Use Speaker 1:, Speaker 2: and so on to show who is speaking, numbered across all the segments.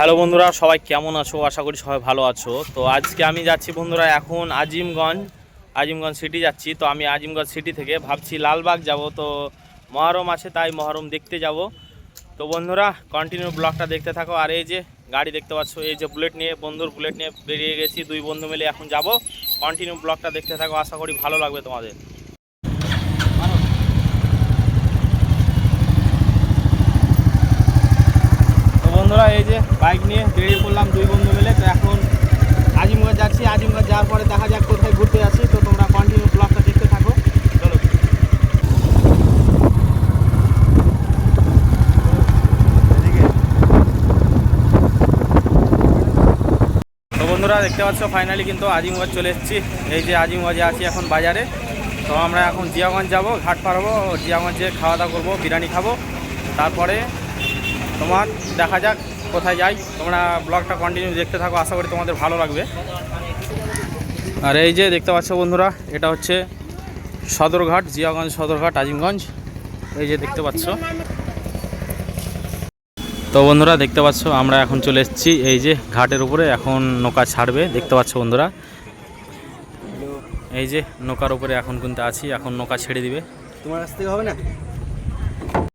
Speaker 1: Hello বন্ধুরা, সবাই কেমন আছো? আশা করি সবাই ভালো আছো। তো আজকে আমি যাচ্ছি বন্ধুরা এখন আজিমগঞ্জ আজিমগঞ্জ সিটি যাচ্ছি। তো আমি আজিমগঞ্জ সিটি থেকে ভাবছি লালবাগ যাব। তো মহরম আছে, তাই মহরম দেখতে যাব। তো বন্ধুরা কন্টিনিউ ব্লগটা দেখতে থাকো। আর এই যে গাড়ি দেখতে পাচ্ছ, এই যে বুলেট নিয়ে, বন্ধুর বুলেট নিয়ে বেরিয়ে গেছি। দুই বন্ধু মিলে এখন যাব। কন্টিনিউ ব্লগটা দেখতে থাকো, আশা করি ভালো লাগবে তোমাদের তো বন্ধুরা এই যে বাইক নিয়ে বেরিয়ে পড়লাম দুই বন্ধু মিলে। তো এখন আজিমগঞ্জ যাচ্ছি। আজিমগঞ্জ যাওয়ার পরে দেখা যাক কোথায় ঘুরতে যাচ্ছি। তো তোমরা কন্টিনিউ ব্লগটা দেখতে থাকো। চলো। তো বন্ধুরা, দেখতে পাচ্ছ ফাইনালি কিন্তু আজিমগঞ্জ চলে এসেছি। এই যে আজিমগঞ্জে আছি এখন বাজারে। তো আমরা এখন জিয়াগঞ্জ যাব, ঘাট পার হব, জিয়াগঞ্জে খাওয়া দাওয়া করব, বিরিয়ানি খাব। তারপরে তোমার দেখা যাক কোথায় যাই, তোমরা ব্লগটা কন্টিনিউ দেখতে থাকো, আশা করি তোমাদের ভালো লাগবে। আর এই যে দেখতে পাচ্ছ বন্ধুরা, এটা হচ্ছে সদরঘাট, জিয়াগঞ্জ সদরঘাট, আজিমগঞ্জ। এই যে দেখতে পাচ্ছ। তো বন্ধুরা, দেখতে পাচ্ছ, আমরা এখন চলে এসেছি এই যে ঘাটের উপরে, এখন নৌকা ছাড়বে, দেখতে পাচ্ছ বন্ধুরা। এই যে নৌকার উপরে এখন কিন্তু আছি, এখন নৌকা ছেড়ে দিবে।
Speaker 2: তোমার থেকে হবে না?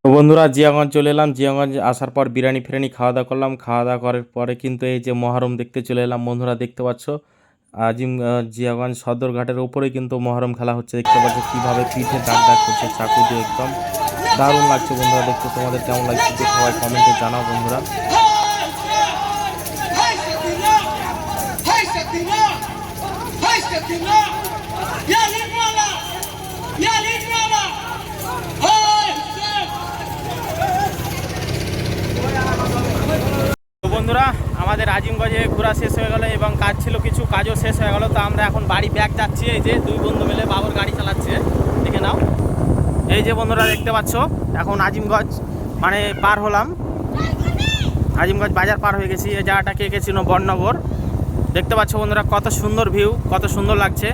Speaker 1: তো বন্ধুরা জিয়াগঞ্জ চলে এলাম জিয়াগঞ্জ আসার পর বিরিয়ানি ফিরানি খাওয়া দাওয়া করলাম খাওয়া দাওয়া করার পরে কিন্তু এই যে মহরম দেখতে চলে এলাম বন্ধুরা দেখতে পাচ্ছ আজিম আহ, জিয়াগঞ্জ সদরঘাটের ওপরে কিন্তু মহরম খেলা হচ্ছে দেখতে পাচ্ছ কীভাবে পিঠে দাগ দাগ করছে চাকু দিয়ে একদম দারুণ লাগছে বন্ধুরা দেখতে তোমাদের কেমন লাগছে যে সবাই কমেন্টে জানাও বন্ধুরা
Speaker 3: هاي
Speaker 1: বন্ধুরা, আমাদের আজিমগঞ্জে ঘোরা শেষ হয়ে গেল এবং কাজ ছিল কিছু, কাজও শেষ হয়ে গেল। তো আমরা এখন বাড়ি ব্যাগ যাচ্ছি। এই যে দুই বন্ধু মিলে বাবুর গাড়ি চালাচ্ছে। দেখে নাও। এই যে বন্ধুরা, দেখতে পাচ্ছ? এখন আজিমগঞ্জ মানে পার হলাম। আজিমগঞ্জ বাজার পার হয়ে গেছি। এই জায়গাটা কে কে ছিল? বননগর। দেখতে পাচ্ছ বন্ধুরা, কত সুন্দর ভিউ কত সুন্দর লাগছে।